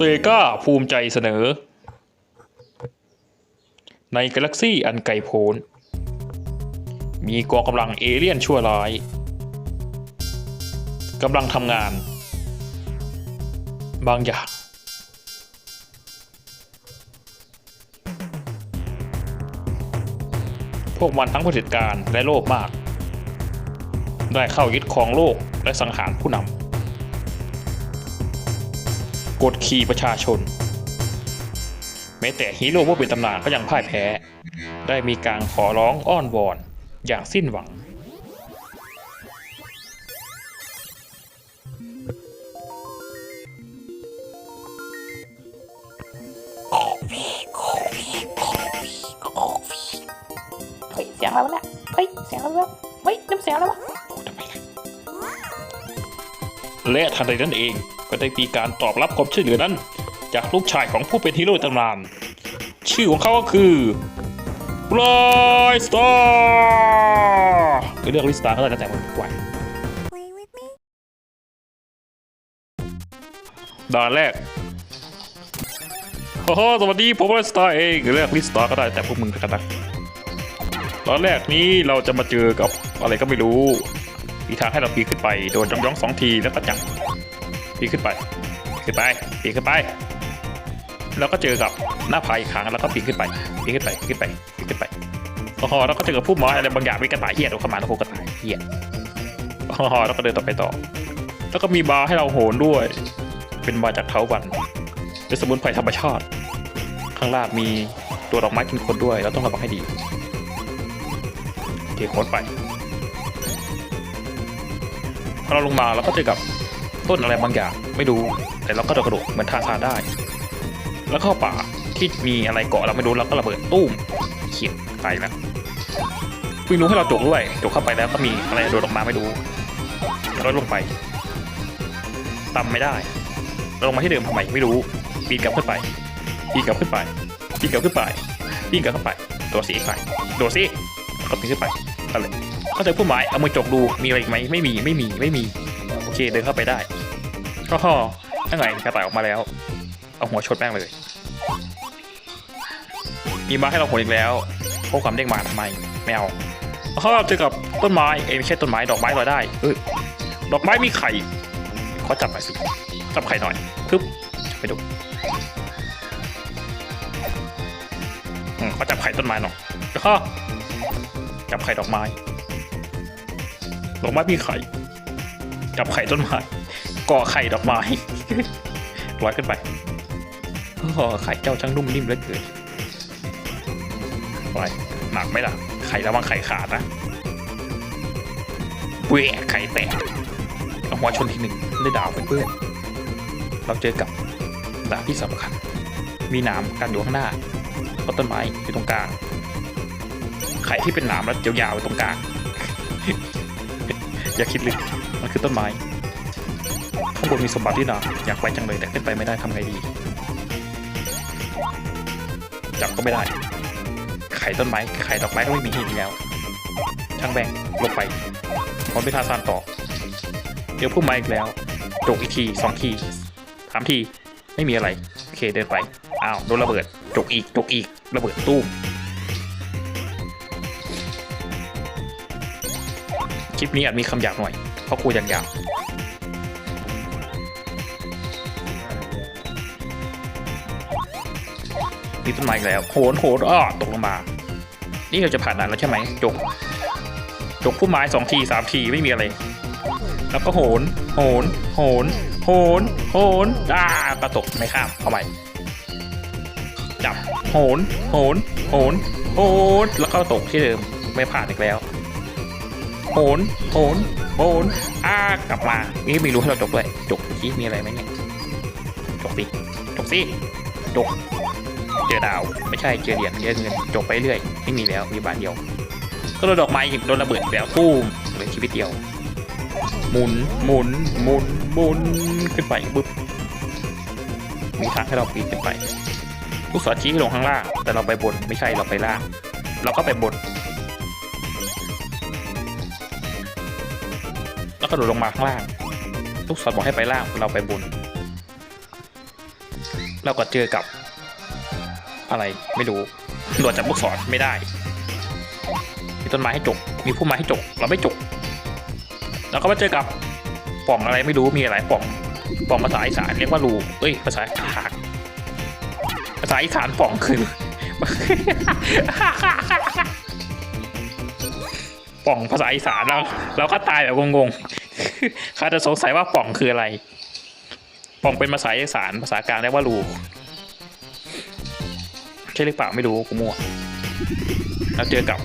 เซกาภูมิใจเสนอ ในกาแล็กซี่อันไกลโพ้น มีกองกำลังเอเลี่ยนชั่วร้ายกำลังทำงาน บางอย่างพวกมันทั้งผด็จการและโลภมาก ได้เข้ายึดครองโลกและสังหารผู้นำ กดขี่ประชาชน แม้แต่ฮีโร่ผู้เป็นตำนานก็ยังพ่ายแพ้ ได้มีการขอร้องอ้อนวอนอย่างสิ้นหวัง เฮ้ยเสียงอะไรวะเนี่ยเฮ้ยเสียงอะไรวะเฮ้ยน้ำเสียงอะไรวะและทันใดนั้นเอง ก็ได้มีการตอบรับความช่วยเหลือนั้น จากลูกชายของผู้เป็นฮีโร่ตำนาน ชื่อของเขาก็คือไลสตาร์เรื่องลิสตาร์ก็ได้ตั้งแต่มันไหวด่านแรกโอ้โหสวัสดีผมไลสตาร์เองเรื่องลิสตาร์ก็ได้แต่พวกมึงกันนะตอนแรกนี้เราจะมาเจอกับอะไรก็ไม่รู้มีทางให้เราปีนขึ้นไป โดนย่องย่องๆสองทีแล้วก็จับ ปีนขึ้นไปขึ้นไปปีนขึ้นไป แล้วก็เจอกับหน้าผาอีกครั้งแล้วก็ปีนขึ้นไปปีนขึ้นไปปีนขึ้นไปปีนขึ้นไปโอ้โหแล้วก็เจอกับผู้หมออะไรบางอย่างมีกระต่ายเหี้ยโดนเข้ามาแล้วพวกกระต่ายเหี้ยโอ้โหแล้วก็เดินต่อไปต่อ แล้วก็มีบาร์ให้เราโหนด้วย เป็นบาร์จากเท้าวันเป็นสมุนไพรธรรมชาติ ข้างล่างมีตัวดอกไม้กินคนด้วย เราต้องระวังให้ดีเคโหนไปพอเราลงมาเราก็เจอกับ ต้นอะไรบางอย่างไม่รู้ แต่เราก็กระโดดเหมือนทาทานได้ แล้วเข้าป่าที่มีอะไรเกาะเราไม่รู้เราก็ระเบิดตุ้มเขียดตายแล้ววิ่งรู้ให้เราจกด้วยจกเข้าไปแล้วก็มีอะไรโดดออกมาไม่รู้แล้วลงไปตำไม่ได้เราลงมาที่เดิมทำไมไม่รู้ปีนกลับขึ้นไปปีนกลับขึ้นไปปีนกลับขึ้นไปปีนกลับขึ้นไปตัวสีไข่โดดสิก็ปีนขึ้นไปอะไรเข้าใจผู้หมายเอามือจกดูมีอะไรอีกไหมไม่มีไม่มีไม่มี โอเคเดินเข้าไปได้ ก็ห่อยังไงกระต่ายออกมาแล้ว เอาหัวชนแป้งเลย มีมาให้เราผลอีกแล้วพวกความเด้งมาทำไมไม่เอาข้อเจอกับต้นไม้เอ้ไม่ใช่ต้นไม้ดอกไม้ลอยได้เอ้ยดอกไม้มีไข่ขอจับหน่อยสิจับไข่หน่อยทึบไปดูอืมขอจับไข่ต้นไม้หน่อยแล้วก็จับไข่ดอกไม้ดอกไม้มีไข่จับไข่ต้นไม้ ก่อไข่ดอกไม้ลอยขึ้นไปโอ้ไข่เจ้าช่างนุ่มนิ่มเหลือเกินไปหนักไหมล่ะ ไข่ระวังไข่ขาดนะเว้ยไข่แตกเอาหัวชนทีหนึ่งได้ดาวเพื่อนเราเจอกับดาบที่สำคัญ มีหนามกันอยู่ข้างหน้าแล้วต้นไม้อยู่ตรงกลาง ไข่ที่เป็นหนามแล้วยาวๆอยู่ตรงกลาง อย่าคิดลึกมันคือต้นไม้ ข้างบนมีสมบัติด้วยนะอยากไปจังเลยแต่ขึ้นไปไม่ได้ทำไงดี จับก็ไม่ได้ ไข่ต้นไม้ ไข่ดอกไม้ก็ไม่มีที่นี่แล้วช่างแบ่งลงไปผมไปทาซานต่อ เดี๋ยวพุ่มมาอีกแล้วจกอีกทีสองทีสามทีไม่มีอะไร โอเคเดินไป อ้าวโดนระเบิดจกอีกจกอีกระเบิดตู้มคลิปนี้อาจมีคำหยาบหน่อยเพราะกูอยากหยาบีต้นไม้อีกแล้วโหนโหนอ้อตกลงมา นี่เราจะผ่านด่านแล้วใช่ไหมจกจกผู้ไม้สองทีสามทีไม่มีอะไร แล้วก็โหน โหน โหน โหน โหนอ่ากระตกไม่ข้ามเข้าไปจับโหน โหน โหน โหน แล้วก็ตกที่เดิมไม่ผ่านอีกแล้ว โหน โหน โหนอ้ากลับมานี่ไม่รู้ให้เราจกด้วยจกที่มีอะไรไหมเนี่ยจกสิจกสิจก เจอดาว ไม่ใช่เจอเหรียญเจอเงินจกไปเรื่อยไม่มีแล้วมีบาทเดียว ก็โดนดอกไม้อีกโดนระเบิดแล้วตู้มเหลือชีวิตเดียวหมุนหมุนหมุนหมุนขึ้นไปปุ๊บมีทางให้เราปีนขึ้นไปลูกศรชี้ให้ลงข้างล่าง แต่เราไปบนไม่ใช่เราไปล่าง เราก็ไปบนแล้วก็โดดลงมาข้างล่าง ลูกศรบอกให้ไปล่างเราไปบน เราก็เจอกับ อะไรไม่รู้โดดจากลูกศรไม่ได้ มีต้นไม้ให้จก มีพุ่มไม้ให้จก เราไม่จก แล้วก็มาเจอกับป่องอะไรไม่รู้มีอะไรป่องป่องภาษาอีสานเรียกว่ารูเอ้ยภาษาขากภาษาอีสานป่องคือป่องภาษาอีสานเราเราก็ตายแบบงงๆเขาจะสงสัยว่าป่องคืออะไร ป่องเป็นภาษาอีสานภาษากลางเรียกว่ารู ช่หรือเปล่าไม่รู้กูมั่วเราเจอกับ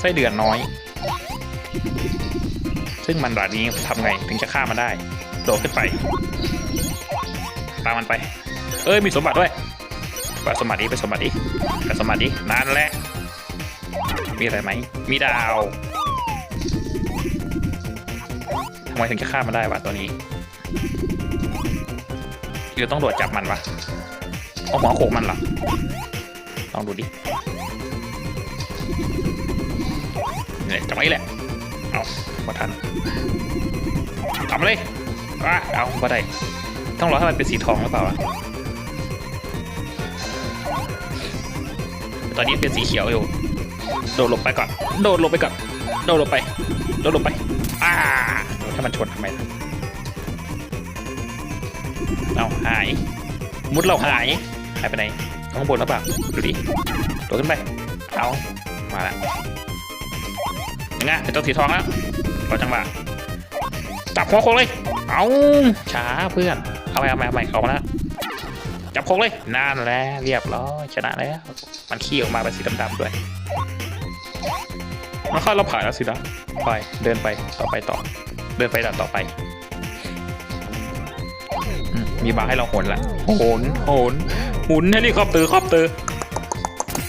ไส้เดือนน้อย ซึ่งมันแบบนี้ทำไงถึงจะฆ่ามันได้ โดดขึ้นไป ตามมันไป เอ้ยมีสมบัติด้วยไปสมบัติดิไปสมบัติดิไปสมบัติดินั่นแหละมีอะไรไหมมีดาวทำไมถึงจะฆ่ามันได้วะตัวนี้หรือต้องโดดจับมันวะเอาหัวโขกมันหรอ ลองดูดิเนี่ยจับไว้แหละ เอาพอทันทำเลยอะเอาก็ได้ต้องรอให้มันเป็นสีทองหรือเปล่าตอนนี้เป็นสีเขียวอยู่ โดดลงไปก่อน โดดลงไปก่อน โดดลงไป โดดลงไป อ่าถ้ามันชนทำไมเอาหาย มุดเราหาย หายไปไหน ข้างบนหรือเปล่าดูดิโดดขึ้นไป เอามาแล้วยังไงเป็นตัวสีทองแล้วรอจังหวะจับหัวโคงเลย เอาช้าเพื่อน เอาไปเอาไปเอาไปเอามาแล้วจับโคงเลยนั่นแหละเรียบร้อยชนะแล้ว มันขี้ออกมาเป็นสีดำๆด้วยมาค่าเราผ่านแล้วสินะไปเดินไปต่อไปต่อ เดินไปด่านต่อไปมมีบาร์ให้เราโหนละโหนโหน หมุนเฮลิคอปเตอร์คอปเตอร์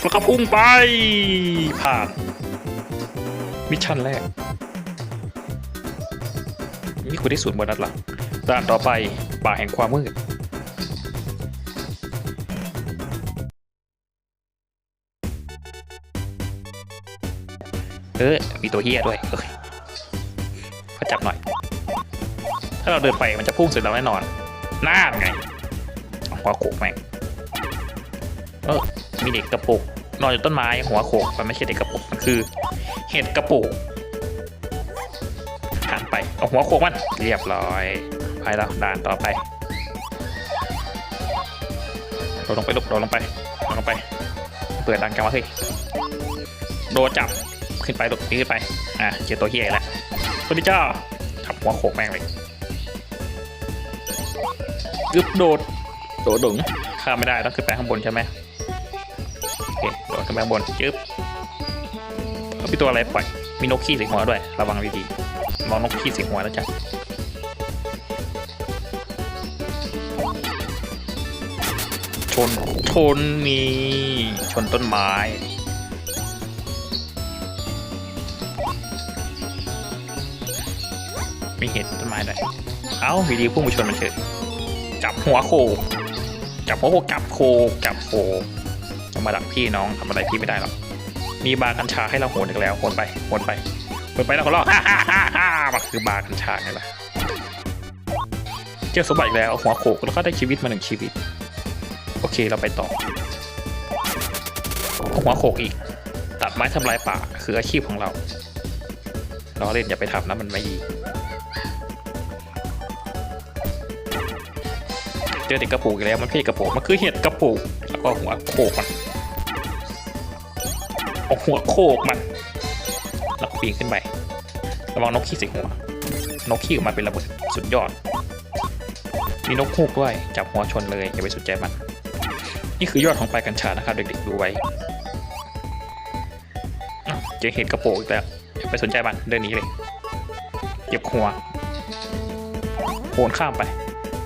แล้วก็พุ่งไป ผ่าน มิชชั่นแรก นี่คุณได้สูตรโบนัสละด่านต่อไปป่าแห่งความมืดเออ มีตัวเฮียด้วย เอ้ยขอจับหน่อย ถ้าเราเดินไปมันจะพุ่งใส่เราแน่นอนน่าไงเอาหัวโขกแม่ง เออมีเด็กกระปุกนอนอยู่ต้นไม้หัวโขกมันไม่ใช่เด็กกระปุกมันคือ เห็ดกระปุกหันไปเอาหัวโขกมันเรียบร้อยไปแล้วด่านต่อไปโดดลงไปลุกโดดลงไปโดดลงไป เปิดดังจังวะเฮ้ยโดดจับขึ้นไปลุกขึ้นไปอะเจอตัวเฮียแล้วสวัสดีจ้าทับหัวโขกแม่งเลยกึบโดดโดดดึงข้ามไม่ได้ต้องขึ้นไปข้างบนใช่ไหม เคโดดขึ้นไปข้างบนจึ๊บเอามีตัวอะไรปล่อย มีนกขี้ใส่หัวด้วย ระวังดีๆมองนกขี้ใส่หัวแล้วจ้ะชน ชนนี่ชนต้นไม้มีเห็ดต้นไม้ด้วยเอ้าวีดีพุ่งไปชนมันเฉยจับหัวโค จับหัวโค จับโค จับโค มาดักพี่น้องทำอะไรพี่ไม่ได้หรอกมีบาร์กัญชาให้เราโหนอีกแล้วโหนไปโหนไปโหนไปแล้วคนรอฮ่าฮ่าฮ่าฮ่ามันคือบาร์กัญชาไงล่ะเจอสมบัติอีกแล้วหัวโขกแล้วก็ได้ชีวิตมาหนึ่งชีวิต โอเคเราไปต่อ หัวโขกอีก ตัดไม้ทำลายป่าคืออาชีพของเราเราเล่นอย่าไปทำนะมันไม่ดีเจอเด็กกระปุกอีกแล้วมันไม่ใช่กระปุกมันคือเห็ดกระปุกแล้วก็หัวโขกมัน เอาหัวโขกมันแล้วก็ปีนขึ้นไประวังนกขี้ใส่หัว นกขี้ออกมาเป็นระเบิดสุดยอด มีนกฮูกด้วยจับหัวชนเลยอย่าไปสนใจมัน นี่คือยอดของปลายกัญชานะครับเด็กๆดูไว้เจอเห็ดกระโปงอีกแล้วอย่าไปสนใจมันเดินหนี้เลยเก็บหัวโหนข้ามไป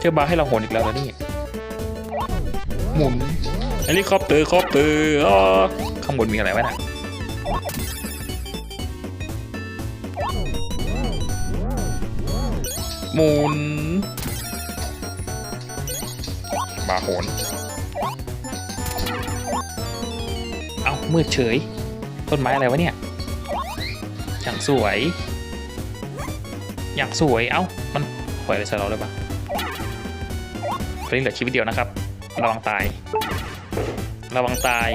เจอบาร์ให้เราโหนอีกแล้วนะนี่หมุนเฮลิคอปเตอร์คอปเตอร์ข้างบนมีอะไรวะน่ะ หมุนบาโหนเอามืดเฉย ต้นไม้อะไรวะเนี่ย อย่างสวย อย่างสวย เอ้า มันปล่อยอะไรใส่เราเลยปะตอนนี้เหลือชีวิตเดียวนะครับ ระวังตาย ระวังตาย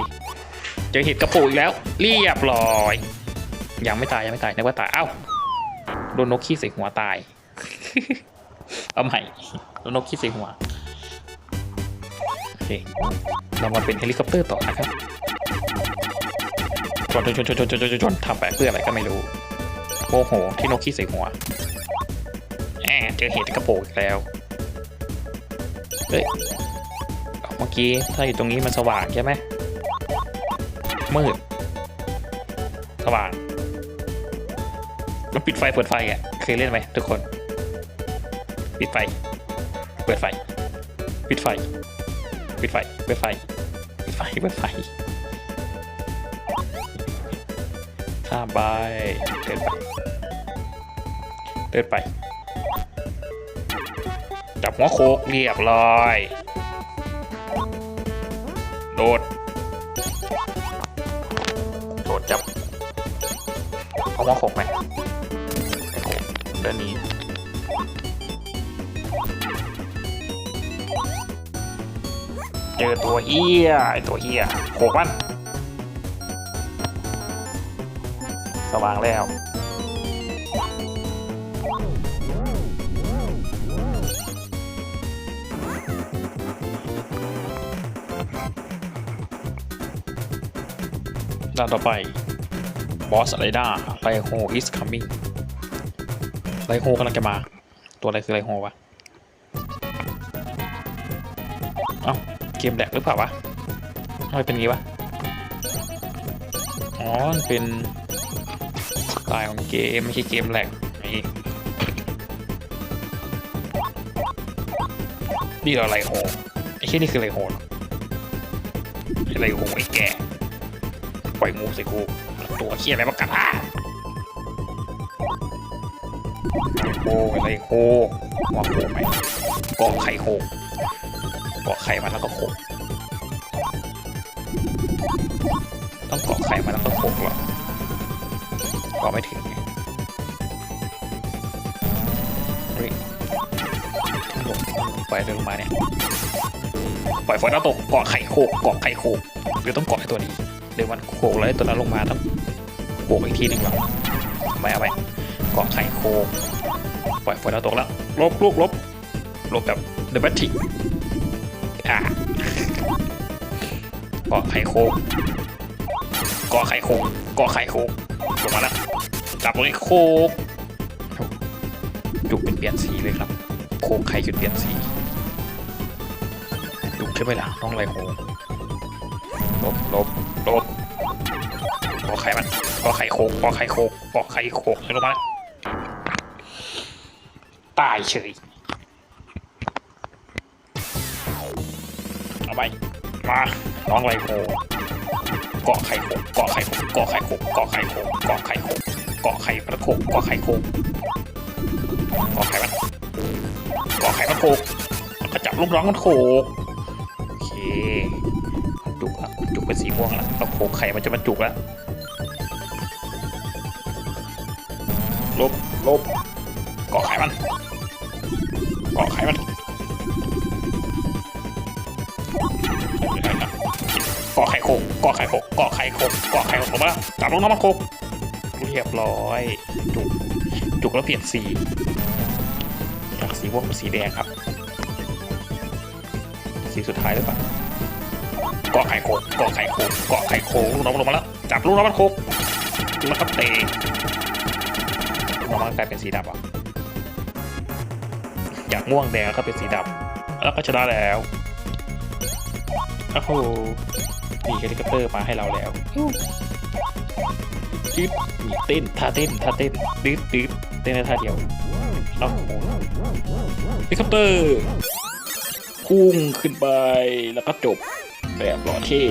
เจอเห็ดกระปูอีกแล้ว เรียบร้อย ยังไม่ตายยังไม่ตายนึกว่าตาย เอ้า โดนนกขี้ใส่หัวตาย เอาใหม่แล้วนกขี้ใส่หัว โอเค เรามาเป็นเฮลิคอปเตอร์ต่อนะครับชนชนชนชนชนชนชนทำไปเพื่ออะไรก็ไม่รู้โอ้โห ที่นกขี้ใส่หัวแอเจอเหตุกระโปงแล้ว เฮ้ย เมื่อกี้ถ้าอยู่ตรงนี้มันสว่างใช่ไหมมืด สว่าง ต้อปิดไฟเปิดไฟอะ เคยเล่นไหมทุกคน ปิดไฟ เปิดไฟ ปิดไฟ ปิดไฟ เปิดไฟ ปิดไฟ เปิดไฟ ข้ามไปเดินไปเดินไป จับหัวโคกเรียบร้อย โดด โดดจับเอาหัวโคกไหมเดินหนี้ เจอตัวเฮียไอตัวเฮียโขกมันสว่างแล้วด้านต่อไปบอสอะไรด้าไลโฮ is coming ไลโฮกำลังจะมา ตัวอะไรคือไลโฮวะ เอ้า มแดกหรือเปล่าวะทำไมเป็นงี้วะ อ๋อเป็นสไตล์ของเกมไม่ใช่เกมแหลกนี่เราไรโฮไอ้เช่นี่คืออะไรโหรอไอ้ไรโฮไอ้แก่ปล่อยงูใส่กูตัวเชี่ยอะไรมากัดอะไรโฮไรโฮว่าโฮไหมกองไข่โฮ เกาะไข่มาแล้วก็โขกต้องเกาะไข่มาแล้วก็โขกหรอเกาะไม่ถึงไงเฮ้ยลงไปเดินลงมาเนี่ยปล่อยฝนแล้วตกเกาะไข่โขกเกาะไข่โขกเดี๋ยวต้องเกาะไอ้ตัวนี้เดี๋ยวมันโขกแล้วไอตัวนั้นลงมาต้องโขกอีกทีหนึ่งหรอไปเอาไปเกาะไข่โขกปล่อยฝนแล้วตกแล้วลบลบลบลบแบบเดอะแบททิก อะเกาะไข่โคกเกาะไข่โคกเกาะไข่โคกลงมาแล้วจับตรงนี้โคกจุกเป็นเปลี่ยนสีเลยครับ โคกไข่จุดเปลี่ยนสีจุกใช่ไหมล่ะน้องไรโคกลบลบลบเกาะไข่มันเกาะไข่โคกเกาะไข่โคกเกาะไข่โคกลงมาแล้วตายเฉย ไป มาน้องไรโคเกาะไข่โคกเกาะไข่โคกเกาะไข่โคกเกาะไข่โคกเกาะไข่โคกเกาะไข่ประโคกเกาะไข่โคกเกาะไข่มันเกาะไข่มันโคกแล้วก็จับลูกน้องมันโคกโอเคจุกแล้วจุกเป็นสีม่วงแล้วต้องโคไข่มันจะมันจุกแล้วลบลบเกาะไข่มันเกาะไข่มัน กอไข่โคกกอไข่โคกกอไข่โคกกอไข่โคกมาแล้วจับลงน้ำมันโคกเรียบร้อย จุก จุกแล้วเปลี่ยนสีจากสีม่วงเป็นสีแดงครับ สีสุดท้ายหรือเปล่ากอไข่โคกกอไข่โคกกอไข่โคกน้องลงมาแล้ว จับลูกน้องมันโคกแล้วก็เตะน้องมันกลายเป็นสีดำอะ จากม่วงแดงแล้วก็เป็นสีดำแล้วก็ชนะแล้ว โอ้โหมีเฮลิคอปเตอร์มาให้เราแล้วจิ๊บมีเต้นท่าเต้นท่าเต้นดืดดืดเต้นในท่าเดียวโอ้โหเฮลิคอปเตอร์พุ่งขึ้นไปแล้วก็จบแบบหล่อเท่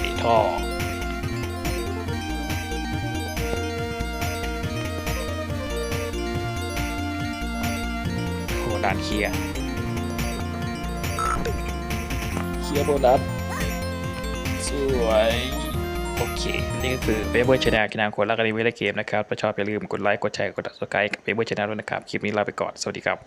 ในท่อโอ้ด่านเคลียร์เคลียร์โบนัส สวย โอเค นี่ก็คือเบเบอร์ชาแนลกินางคนรักรีวิวและเกมนะครับ ถ้าชอบอย่าลืมกดไลค์ กดแชร์ กดติดตามกับเบเบอร์ชาแนลด้วยนะครับ คลิปนี้ลาไปก่อน สวัสดีครับ